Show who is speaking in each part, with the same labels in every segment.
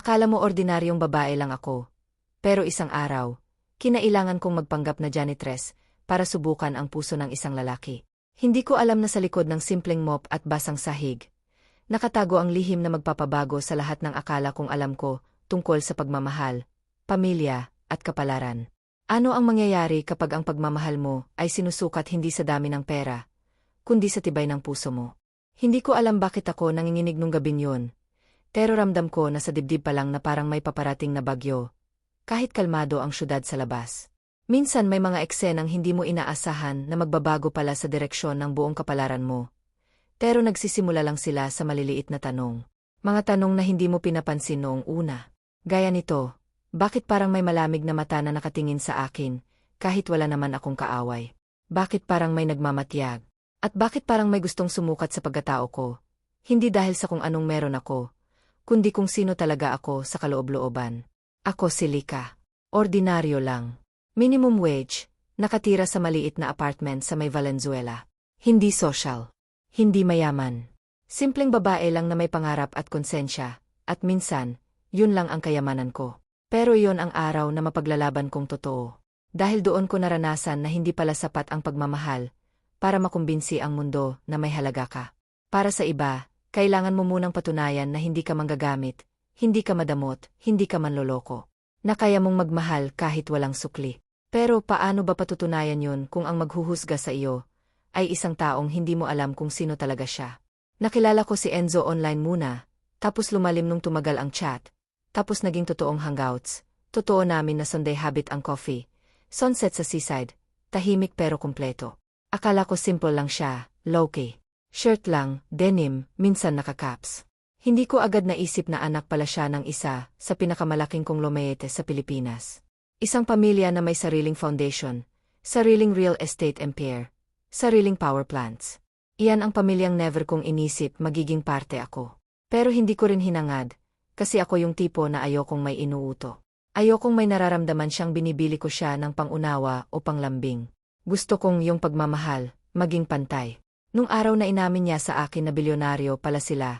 Speaker 1: Akala mo ordinaryong babae lang ako. Pero isang araw, kinailangan kong magpanggap na janitress para subukan ang puso ng isang lalaki. Hindi ko alam na sa likod ng simpleng mop at basang sahig, nakatago ang lihim na magpapabago sa lahat ng akala kong alam ko tungkol sa pagmamahal, pamilya, at kapalaran. Ano ang mangyayari kapag ang pagmamahal mo ay sinusukat hindi sa dami ng pera, kundi sa tibay ng puso mo? Hindi ko alam bakit ako nanginginig nung gabing yun, pero ramdam ko na sa dibdib pa lang na parang may paparating na bagyo, kahit kalmado ang syudad sa labas. Minsan may mga eksenang hindi mo inaasahan na magbabago pala sa direksyon ng buong kapalaran mo. Pero nagsisimula lang sila sa maliliit na tanong. Mga tanong na hindi mo pinapansin noong una. Gaya nito, bakit parang may malamig na mata na nakatingin sa akin, kahit wala naman akong kaaway? Bakit parang may nagmamatyag? At bakit parang may gustong sumukat sa pagkatao ko? Hindi dahil sa kung anong meron ako, kundi kung sino talaga ako sa kaloob-looban. Ako si Lika. Ordinaryo lang. Minimum wage, nakatira sa maliit na apartment sa may Valenzuela. Hindi social. Hindi mayaman. Simpleng babae lang na may pangarap at konsensya, at minsan, yun lang ang kayamanan ko. Pero iyon ang araw na mapaglalaban kong totoo. Dahil doon ko naranasan na hindi pala sapat ang pagmamahal para makumbinsi ang mundo na may halaga ka. Para sa iba, kailangan mo munang patunayan na hindi ka manggagamit, hindi ka madamot, hindi ka manloloko. Na kaya mong magmahal kahit walang sukli. Pero paano ba patutunayan yun kung ang maghuhusga sa iyo ay isang taong hindi mo alam kung sino talaga siya? Nakilala ko si Enzo online muna, tapos lumalim nung tumagal ang chat, tapos naging totoong hangouts. Totoo namin na Sunday habit ang coffee. Sunset sa seaside. Tahimik pero kumpleto. Akala ko simple lang siya, low-key. Shirt lang, denim, minsan nakacaps. Hindi ko agad naisip na anak pala siya ng isa sa pinakamalaking konglomerate sa Pilipinas. Isang pamilya na may sariling foundation, sariling real estate empire, sariling power plants. Iyan ang pamilyang never kong inisip magiging parte ako. Pero hindi ko rin hinangad, kasi ako yung tipo na ayokong may inuuto. Ayokong may nararamdaman siyang binibili ko siya ng pangunawa o panglambing. Gusto kong yung pagmamahal, maging pantay. Nung araw na inamin niya sa akin na bilyonaryo pala sila,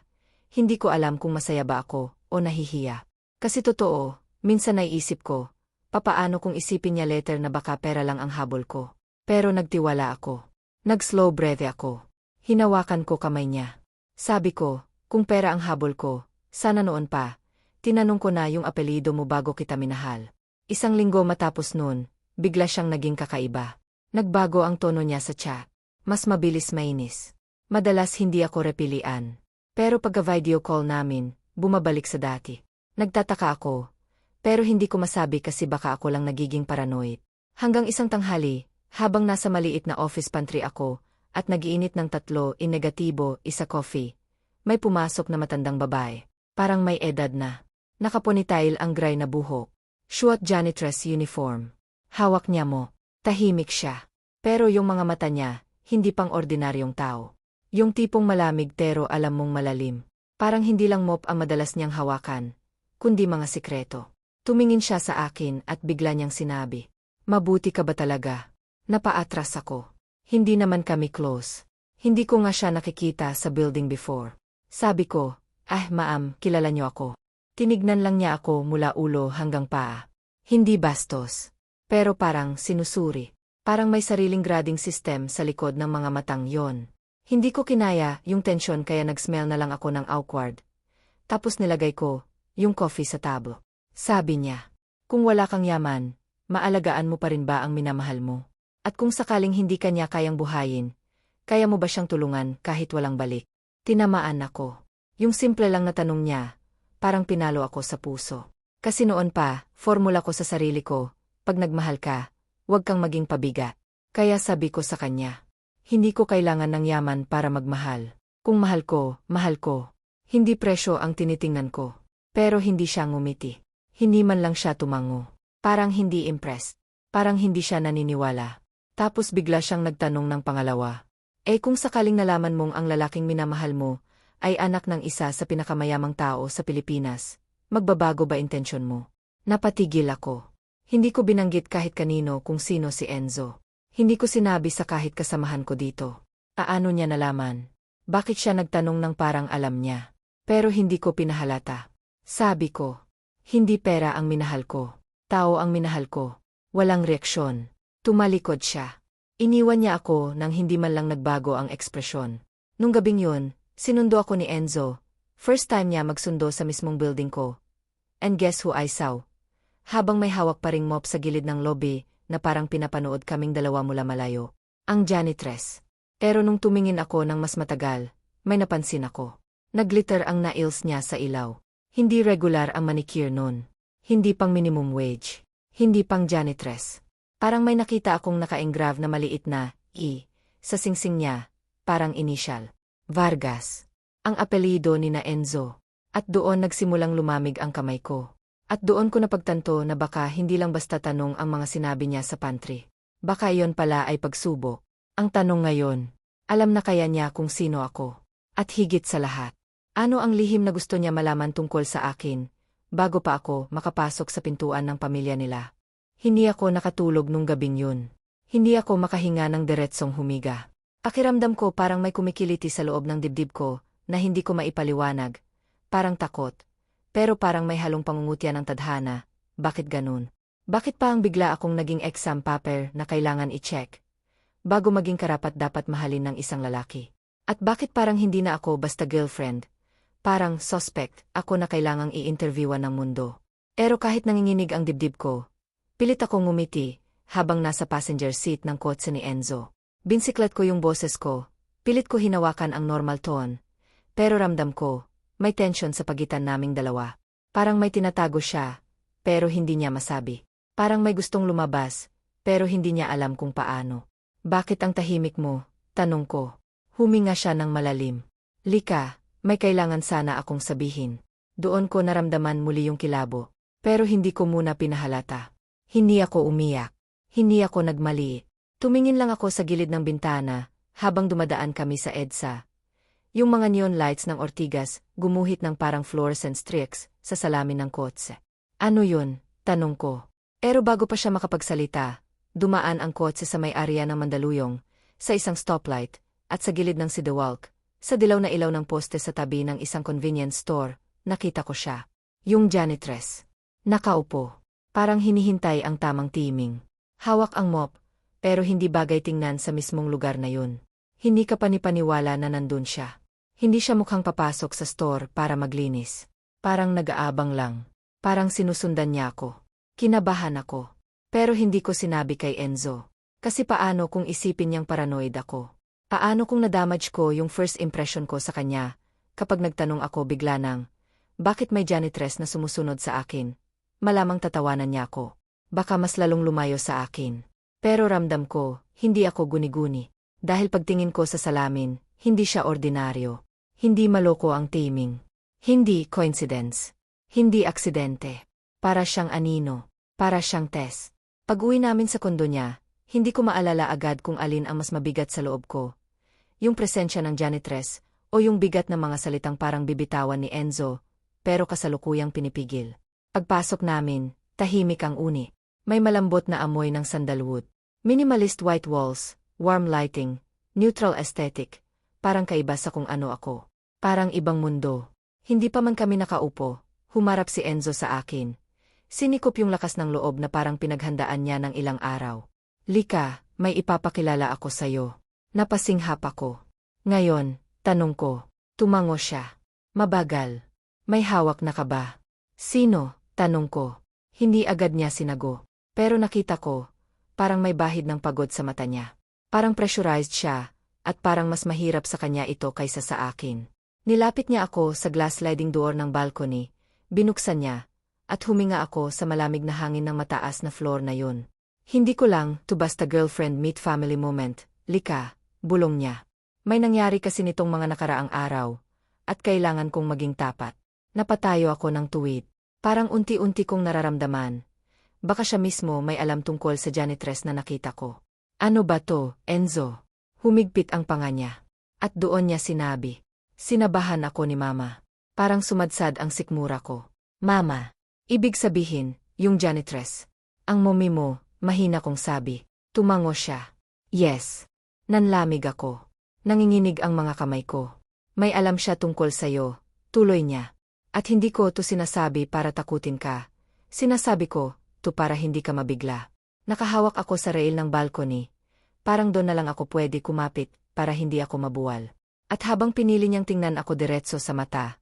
Speaker 1: hindi ko alam kung masaya ba ako o nahihiya. Kasi totoo, minsan naiisip ko, papaano kung isipin niya later na baka pera lang ang habol ko. Pero nagtiwala ako. Nag-slow breath ako. Hinawakan ko kamay niya. Sabi ko, kung pera ang habol ko, sana noon pa. Tinanong ko na yung apelido mo bago kita minahal. Isang linggo matapos noon, bigla siyang naging kakaiba. Nagbago ang tono niya sa chat. Mas mabilis mainis. Madalas hindi ako repilian. Pero pagka-video call namin, bumabalik sa dati. Nagtataka ako. Pero hindi ko masabi kasi baka ako lang nagiging paranoid. Hanggang isang tanghali, habang nasa maliit na office pantry ako, at nagiinit ng tatlo in negatibo, isa coffee, may pumasok na matandang babae. Parang may edad na. Nakaponitail ang gray na buhok. Suot janitress uniform. Hawak niya mo. Tahimik siya. Pero yung mga mata niya, hindi pang ordinaryong tao. Yung tipong malamig pero alam mong malalim. Parang hindi lang mop ang madalas niyang hawakan, kundi mga sikreto. Tumingin siya sa akin at bigla niyang sinabi, Mabuti ka ba talaga? Napaatras ako. Hindi naman kami close. Hindi ko nga siya nakikita sa building before. Sabi ko, Ah, maam, kilala niyo ako. Tinignan lang niya ako mula ulo hanggang paa. Hindi bastos. Pero parang sinusuri. Parang may sariling grading system sa likod ng mga matang yon. Hindi ko kinaya yung tensyon kaya nag-smell na lang ako ng awkward. Tapos nilagay ko yung coffee sa tabo. Sabi niya, kung wala kang yaman, maalagaan mo pa rin ba ang minamahal mo? At kung sakaling hindi kanya kayang buhayin, kaya mo ba siyang tulungan kahit walang balik? Tinamaan ako. Yung simple lang na tanong niya, parang pinalo ako sa puso. Kasi noon pa, formula ko sa sarili ko, pag nagmahal ka, huwag kang maging pabigat. Kaya sabi ko sa kanya, hindi ko kailangan ng yaman para magmahal. Kung mahal ko, mahal ko. Hindi presyo ang tinitingnan ko. Pero hindi siya ngumiti. Hindi man lang siya tumango. Parang hindi impressed. Parang hindi siya naniniwala. Tapos bigla siyang nagtanong ng pangalawa. Eh kung sakaling nalaman mong ang lalaking minamahal mo, ay anak ng isa sa pinakamayamang tao sa Pilipinas, magbabago ba intensyon mo? Napatigil ako. Hindi ko binanggit kahit kanino kung sino si Enzo. Hindi ko sinabi sa kahit kasamahan ko dito. Aano niya nalaman? Bakit siya nagtanong ng parang alam niya? Pero hindi ko pinahalata. Sabi ko, Hindi pera ang minahal ko. Tao ang minahal ko. Walang reaksyon. Tumalikod siya. Iniwan niya ako nang hindi man lang nagbago ang ekspresyon. Nung gabing yun, sinundo ako ni Enzo. First time niya magsundo sa mismong building ko. And guess who I saw? Habang may hawak pa ring mop sa gilid ng lobby na parang pinapanood kaming dalawa mula malayo. Ang janitress. Pero nung tumingin ako ng mas matagal, may napansin ako. Naglitter ang nails niya sa ilaw. Hindi regular ang manicure nun. Hindi pang minimum wage. Hindi pang janitress. Parang may nakita akong naka-engrave na maliit na E sa singsing niya, parang initial. Vargas. Ang apelido ni na Enzo. At doon nagsimulang lumamig ang kamay ko. At doon ko napagtanto na baka hindi lang basta tanong ang mga sinabi niya sa pantry. Baka iyon pala ay pagsubok. Ang tanong ngayon, alam na kaya niya kung sino ako. At higit sa lahat, ano ang lihim na gusto niya malaman tungkol sa akin, bago pa ako makapasok sa pintuan ng pamilya nila. Hindi ako nakatulog nung gabing yun. Hindi ako makahinga ng diretsong humiga. Pakiramdam ko parang may kumikiliti sa loob ng dibdib ko na hindi ko maipaliwanag. Parang takot. Pero parang may halong pangungutya ng tadhana. Bakit ganun? Bakit pa ang bigla akong naging exam paper na kailangan i-check? Bago maging karapat dapat mahalin ng isang lalaki. At bakit parang hindi na ako basta girlfriend? Parang suspect ako na kailangang i-interviewan ng mundo. Pero kahit nanginginig ang dibdib ko, pilit akong ngumiti habang nasa passenger seat ng kotse ni Enzo. Binsiklet ko yung boses ko, pilit ko hinawakan ang normal tone, pero ramdam ko, may tension sa pagitan naming dalawa. Parang may tinatago siya, pero hindi niya masabi. Parang may gustong lumabas, pero hindi niya alam kung paano. Bakit ang tahimik mo? Tanong ko. Huminga siya ng malalim. Lika, may kailangan sana akong sabihin. Doon ko naramdaman muli yung kilabo. Pero hindi ko muna pinahalata. Hindi ako umiyak. Hindi ako nagmali. Tumingin lang ako sa gilid ng bintana, habang dumadaan kami sa EDSA. Yung mga neon lights ng Ortigas, gumuhit ng parang fluorescent streaks sa salamin ng kotse. Ano yun? Tanong ko. Pero bago pa siya makapagsalita, dumaan ang kotse sa may area ng Mandaluyong, sa isang stoplight, at sa gilid ng Sidewalk, sa dilaw na ilaw ng poste sa tabi ng isang convenience store, nakita ko siya. Yung janitress. Nakaupo. Parang hinihintay ang tamang timing. Hawak ang mop, pero hindi bagay tingnan sa mismong lugar na yun. Hindi ka panipaniwala na nandun siya. Hindi siya mukhang papasok sa store para maglinis. Parang nag-aabang lang. Parang sinusundan niya ako. Kinabahan ako. Pero hindi ko sinabi kay Enzo. Kasi paano kung isipin niyang paranoid ako? Paano kung nadamage ko yung first impression ko sa kanya, kapag nagtanong ako bigla nang, bakit may janitress na sumusunod sa akin? Malamang tatawanan niya ako. Baka mas lalong lumayo sa akin. Pero ramdam ko, hindi ako guni-guni. Dahil pagtingin ko sa salamin, hindi siya ordinaryo. Hindi maloko ang timing. Hindi coincidence. Hindi aksidente. Para siyang anino. Para siyang test. Pag-uwi namin sa kondo niya, hindi ko maalala agad kung alin ang mas mabigat sa loob ko. Yung presensya ng janitress, o yung bigat ng mga salitang parang bibitawan ni Enzo, pero kasalukuyang pinipigil. Pagpasok namin, tahimik ang uni. May malambot na amoy ng sandalwood. Minimalist white walls, warm lighting, neutral aesthetic. Parang kaiba sa kung ano ako. Parang ibang mundo. Hindi pa man kami nakaupo, humarap si Enzo sa akin. Sinikop yung lakas ng loob na parang pinaghandaan niya ng ilang araw. Lika, may ipapakilala ako sa'yo. Napasinghap ako. Ngayon, tanong ko, tumango siya. Mabagal. May hawak na ka ba? Sino? Tanong ko. Hindi agad niya sinago. Pero nakita ko, parang may bahid ng pagod sa mata niya. Parang pressurized siya, at parang mas mahirap sa kanya ito kaysa sa akin. Nilapit niya ako sa glass sliding door ng balcony, binuksan niya, at huminga ako sa malamig na hangin ng mataas na floor na yun. Hindi ko lang, to basta girlfriend meet family moment, lika, bulong niya. May nangyari kasi nitong mga nakaraang araw, at kailangan kong maging tapat. Napatayo ako ng tuwid. Parang unti-unti kong nararamdaman, Baka siya mismo may alam tungkol sa janitress na nakita ko. Ano ba to, Enzo? Humigpit ang panga niya. At doon niya sinabi. Sinabahan ako ni Mama. Parang sumadsad ang sikmura ko. Mama, ibig sabihin, yung janitress. Ang mommy mo, mahina kong sabi. Tumango siya. Yes. Nanlamig ako. Nanginginig ang mga kamay ko. May alam siya tungkol sa'yo. Tuloy niya. At hindi ko to sinasabi para takutin ka. Sinasabi ko, to para hindi ka mabigla. Nakahawak ako sa rail ng balcony. Parang doon na lang ako pwede kumapit para hindi ako mabuwal. At habang pinili niyang tingnan ako diretso sa mata,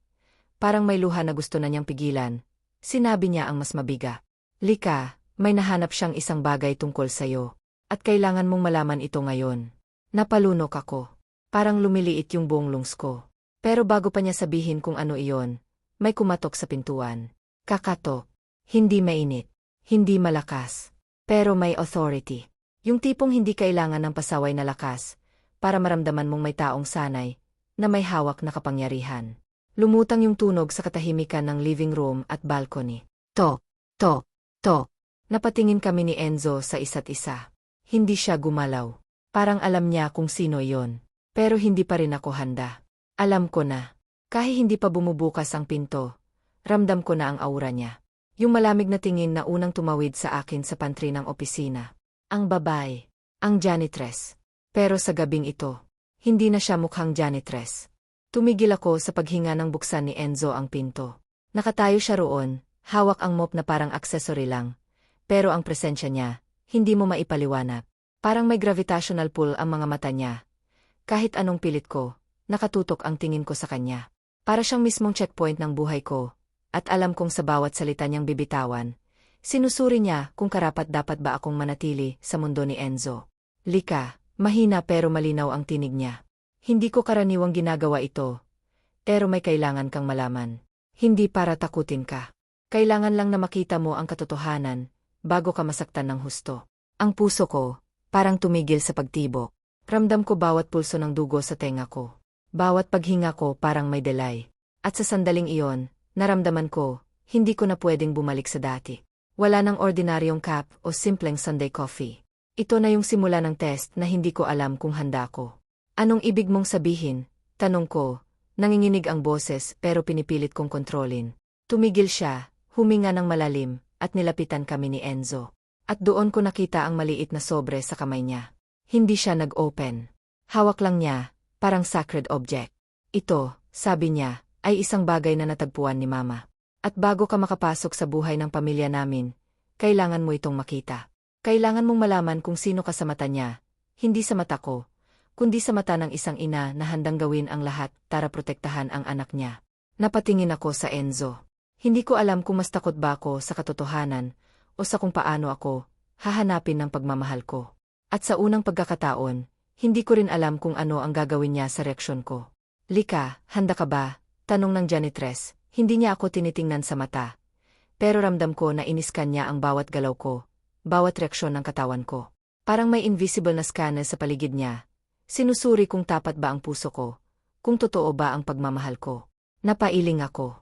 Speaker 1: parang may luha na gusto na niyang pigilan, sinabi niya ang mas mabiga. Lika, may nahanap siyang isang bagay tungkol sa'yo. At kailangan mong malaman ito ngayon. Napalunok ako. Parang lumiliit yung buong lungs ko. Pero bago pa niya sabihin kung ano iyon, may kumatok sa pintuan. Kakatok. Hindi mainit. Hindi malakas. Pero may authority. Yung tipong hindi kailangan ng pasaway na lakas para maramdaman mong may taong sanay na may hawak na kapangyarihan. Lumutang yung tunog sa katahimikan ng living room at balcony. Tok, tok, tok. Napatingin kami ni Enzo sa isa't isa. Hindi siya gumalaw. Parang alam niya kung sino yon. Pero hindi pa rin ako handa. Alam ko na. Kahit hindi pa bumubukas ang pinto, ramdam ko na ang aura niya. Yung malamig na tingin na unang tumawid sa akin sa pantry ng opisina. Ang babae. Ang janitress. Pero sa gabing ito, hindi na siya mukhang janitress. Tumigil ako sa paghinga ng buksan ni Enzo ang pinto. Nakatayo siya roon, hawak ang mop na parang accessory lang. Pero ang presensya niya, hindi mo maipaliwanag. Parang may gravitational pull ang mga mata niya. Kahit anong pilit ko, nakatutok ang tingin ko sa kanya. Para siyang mismong checkpoint ng buhay ko, at alam kong sa bawat salita niyang bibitawan, sinusuri niya kung karapat dapat ba akong manatili sa mundo ni Enzo. Lika, mahina pero malinaw ang tinig niya. Hindi ko karaniwang ginagawa ito, pero may kailangan kang malaman. Hindi para takutin ka. Kailangan lang na makita mo ang katotohanan bago ka masaktan ng husto. Ang puso ko, parang tumigil sa pagtibok. Ramdam ko bawat pulso ng dugo sa tenga ko. Bawat paghinga ko parang may delay. At sa sandaling iyon, naramdaman ko, hindi ko na pwedeng bumalik sa dati. Wala nang ordinaryong cup o simpleng Sunday coffee. Ito na yung simula ng test na hindi ko alam kung handa ko. Anong ibig mong sabihin? Tanong ko. Nanginginig ang boses pero pinipilit kong kontrolin. Tumigil siya, huminga ng malalim, at nilapitan kami ni Enzo. At doon ko nakita ang maliit na sobre sa kamay niya. Hindi siya nag-open. Hawak lang niya, parang sacred object. Ito, sabi niya, ay isang bagay na natagpuan ni Mama. At bago ka makapasok sa buhay ng pamilya namin, kailangan mo itong makita. Kailangan mong malaman kung sino ka sa mata niya, hindi sa mata ko, kundi sa mata ng isang ina na handang gawin ang lahat para protektahan ang anak niya. Napatingin ako sa Enzo. Hindi ko alam kung mas takot ba ako sa katotohanan o sa kung paano ako hahanapin ng pagmamahal ko. At sa unang pagkakataon, hindi ko rin alam kung ano ang gagawin niya sa reaksyon ko. Lika, handa ka ba? Tanong ng janitress. Hindi niya ako tinitingnan sa mata. Pero ramdam ko na iniskan niya ang bawat galaw ko, bawat reaksyon ng katawan ko. Parang may invisible na scanner sa paligid niya. Sinusuri kung tapat ba ang puso ko, kung totoo ba ang pagmamahal ko. Napailing ako.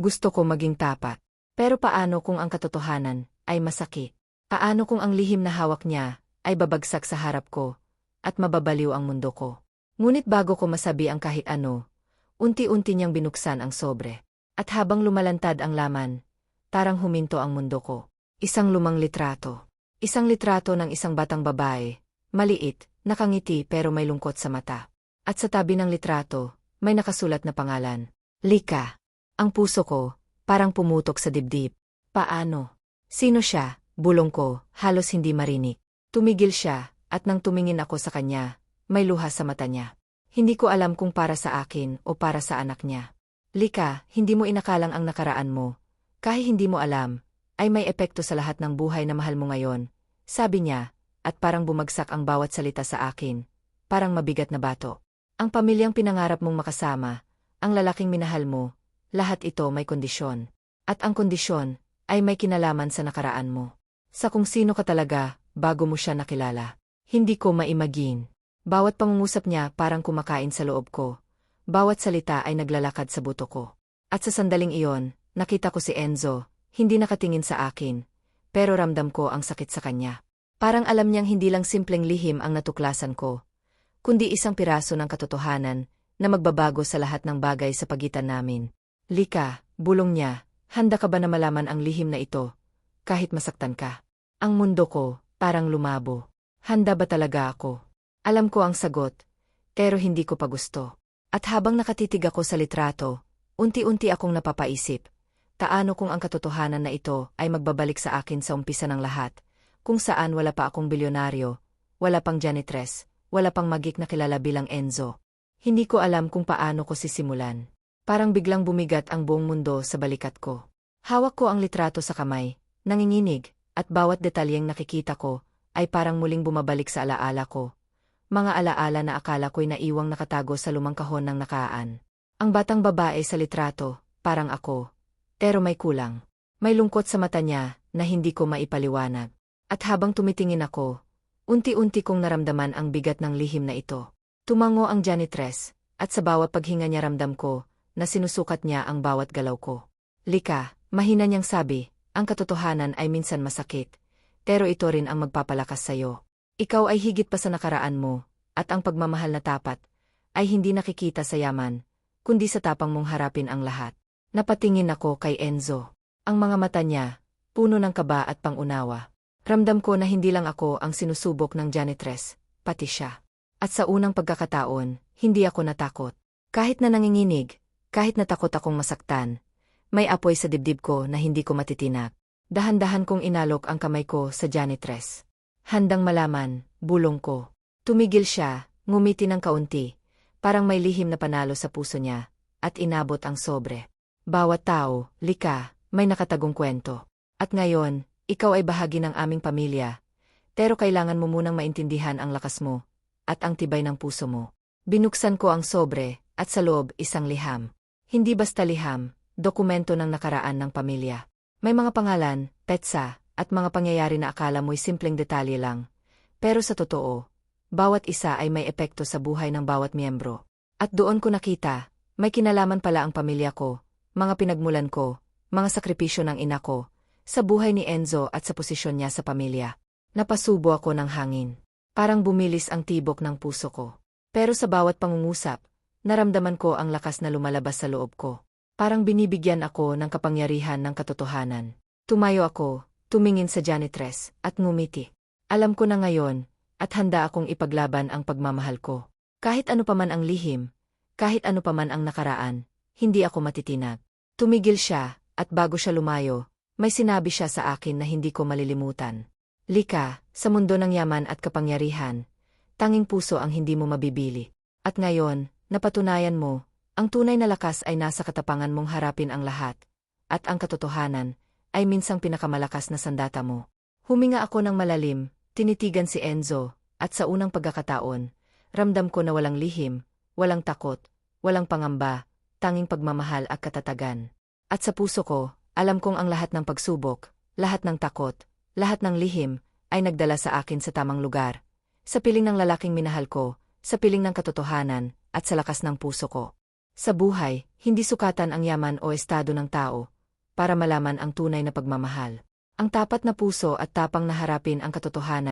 Speaker 1: Gusto ko maging tapat. Pero paano kung ang katotohanan ay masakit? Paano kung ang lihim na hawak niya ay babagsak sa harap ko at mababaliw ang mundo ko. Ngunit bago ko masabi ang kahit ano, unti-unti niyang binuksan ang sobre. At habang lumalantad ang laman, tarang huminto ang mundo ko. Isang lumang litrato. Isang litrato ng isang batang babae, maliit, nakangiti pero may lungkot sa mata. At sa tabi ng litrato, may nakasulat na pangalan. Lika. Ang puso ko, parang pumutok sa dibdib. Paano? Sino siya? Bulong ko, halos hindi marinig. Tumigil siya, at nang tumingin ako sa kanya, may luha sa mata niya. Hindi ko alam kung para sa akin o para sa anak niya. Lika, hindi mo inakalang ang nakaraan mo. Kahit hindi mo alam, ay may epekto sa lahat ng buhay na mahal mo ngayon. Sabi niya, at parang bumagsak ang bawat salita sa akin. Parang mabigat na bato. Ang pamilyang pinangarap mong makasama, ang lalaking minahal mo, lahat ito may kondisyon. At ang kondisyon, ay may kinalaman sa nakaraan mo. Sa kung sino ka talaga, bago mo siya nakilala. Hindi ko maimagine. Bawat pangungusap niya parang kumakain sa loob ko. Bawat salita ay naglalakad sa buto ko. At sa sandaling iyon, nakita ko si Enzo, hindi nakatingin sa akin, pero ramdam ko ang sakit sa kanya. Parang alam niyang hindi lang simpleng lihim ang natuklasan ko, kundi isang piraso ng katotohanan na magbabago sa lahat ng bagay sa pagitan namin. Lika, bulong niya, handa ka ba na malaman ang lihim na ito, kahit masaktan ka? Ang mundo ko, parang lumabo. Handa ba talaga ako? Alam ko ang sagot, pero hindi ko pa gusto. At habang nakatitig ako sa litrato, unti-unti akong napapaisip. Taano kung ang katotohanan na ito ay magbabalik sa akin sa umpisa ng lahat, kung saan wala pa akong bilyonaryo, wala pang janitress, wala pang magik na kilala bilang Enzo. Hindi ko alam kung paano ko sisimulan. Parang biglang bumigat ang buong mundo sa balikat ko. Hawak ko ang litrato sa kamay, nanginginig, at bawat detalyeng nakikita ko ay parang muling bumabalik sa alaala ko. Mga alaala na akala ko'y naiwang nakatago sa lumang kahon ng nakaan. Ang batang babae sa litrato, parang ako. Pero may kulang. May lungkot sa mata niya na hindi ko maipaliwanag. At habang tumitingin ako, unti-unti kong naramdaman ang bigat ng lihim na ito. Tumango ang janitress, at sa bawat paghinga niya ramdam ko na sinusukat niya ang bawat galaw ko. Lika, mahina niyang sabi, ang katotohanan ay minsan masakit, pero ito rin ang magpapalakas sa'yo. Ikaw ay higit pa sa nakaraan mo, at ang pagmamahal na tapat ay hindi nakikita sa yaman, kundi sa tapang mong harapin ang lahat. Napatingin ako kay Enzo. Ang mga mata niya, puno ng kaba at pangunawa. Ramdam ko na hindi lang ako ang sinusubok ng janitress, pati siya. At sa unang pagkakataon, hindi ako natakot. Kahit na nanginginig, kahit natakot akong masaktan, may apoy sa dibdib ko na hindi ko matitinag. Dahan-dahan kong inalok ang kamay ko sa janitress. Handang malaman, bulong ko. Tumigil siya, ngumiti ng kaunti, parang may lihim na panalo sa puso niya, at inabot ang sobre. Bawat tao, lika, may nakatagong kwento. At ngayon, ikaw ay bahagi ng aming pamilya. Pero kailangan mo munang maintindihan ang lakas mo, at ang tibay ng puso mo. Binuksan ko ang sobre, at sa loob isang liham. Hindi basta liham, dokumento ng nakaraan ng pamilya. May mga pangalan, petsa, at mga pangyayari na akala mo'y simpleng detalye lang. Pero sa totoo, bawat isa ay may epekto sa buhay ng bawat miyembro. At doon ko nakita, may kinalaman pala ang pamilya ko, mga pinagmulan ko, mga sakripisyo ng ina ko, sa buhay ni Enzo at sa posisyon niya sa pamilya. Napasubo ako ng hangin. Parang bumilis ang tibok ng puso ko. Pero sa bawat pangungusap, naramdaman ko ang lakas na lumalabas sa loob ko. Parang binibigyan ako ng kapangyarihan ng katotohanan. Tumayo ako, tumingin sa janitress, at ngumiti. Alam ko na ngayon, at handa akong ipaglaban ang pagmamahal ko. Kahit ano paman ang lihim, kahit ano paman ang nakaraan, hindi ako matitinag. Tumigil siya, at bago siya lumayo, may sinabi siya sa akin na hindi ko malilimutan. Lika, sa mundo ng yaman at kapangyarihan, tanging puso ang hindi mo mabibili. At ngayon, napatunayan mo, ang tunay na lakas ay nasa katapangan mong harapin ang lahat, at ang katotohanan ay minsang pinakamalakas na sandata mo. Huminga ako ng malalim, tinitigan si Enzo, at sa unang pagkakataon, ramdam ko na walang lihim, walang takot, walang pangamba, tanging pagmamahal at katatagan. At sa puso ko, alam kong ang lahat ng pagsubok, lahat ng takot, lahat ng lihim, ay nagdala sa akin sa tamang lugar. Sa piling ng lalaking minahal ko, sa piling ng katotohanan, at sa lakas ng puso ko. Sa buhay, hindi sukatan ang yaman o estado ng tao, para malaman ang tunay na pagmamahal. Ang tapat na puso at tapang na harapin ang katotohanan